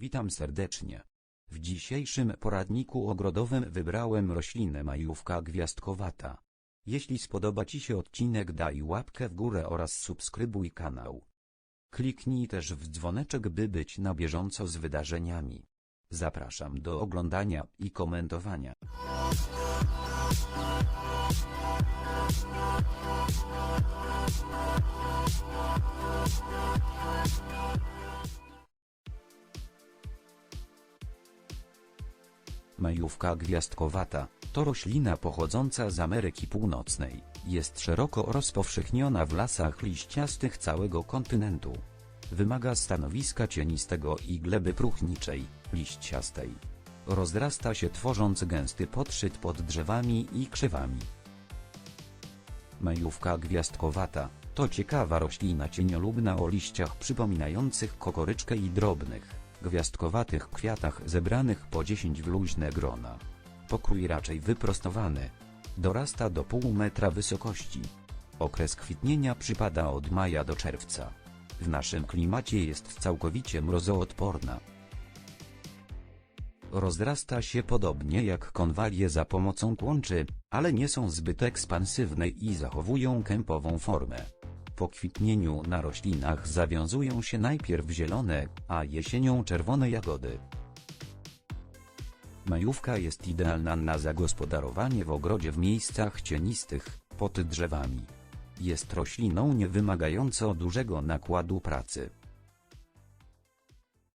Witam serdecznie. W dzisiejszym poradniku ogrodowym wybrałem roślinę majówka gwiazdkowata. Jeśli spodoba Ci się odcinek daj łapkę w górę oraz subskrybuj kanał. Kliknij też w dzwoneczek by być na bieżąco z wydarzeniami. Zapraszam do oglądania i komentowania. Majówka gwiazdkowata to roślina pochodząca z Ameryki Północnej. Jest szeroko rozpowszechniona w lasach liściastych całego kontynentu. Wymaga stanowiska cienistego i gleby próchniczej, liściastej. Rozrasta się tworząc gęsty podszyt pod drzewami i krzewami. Majówka gwiazdkowata to ciekawa roślina cieniolubna o liściach przypominających kokoryczkę i drobnych, gwiazdkowatych kwiatach zebranych po 10 w luźne grona. Pokrój raczej wyprostowany. Dorasta do pół metra wysokości. Okres kwitnienia przypada od maja do czerwca. W naszym klimacie jest całkowicie mrozoodporna. Rozrasta się podobnie jak konwalie za pomocą kłączy, ale nie są zbyt ekspansywne i zachowują kępową formę. Po kwitnieniu na roślinach zawiązują się najpierw zielone, a jesienią czerwone jagody. Majówka jest idealna na zagospodarowanie w ogrodzie w miejscach cienistych, pod drzewami. Jest rośliną niewymagającą dużego nakładu pracy.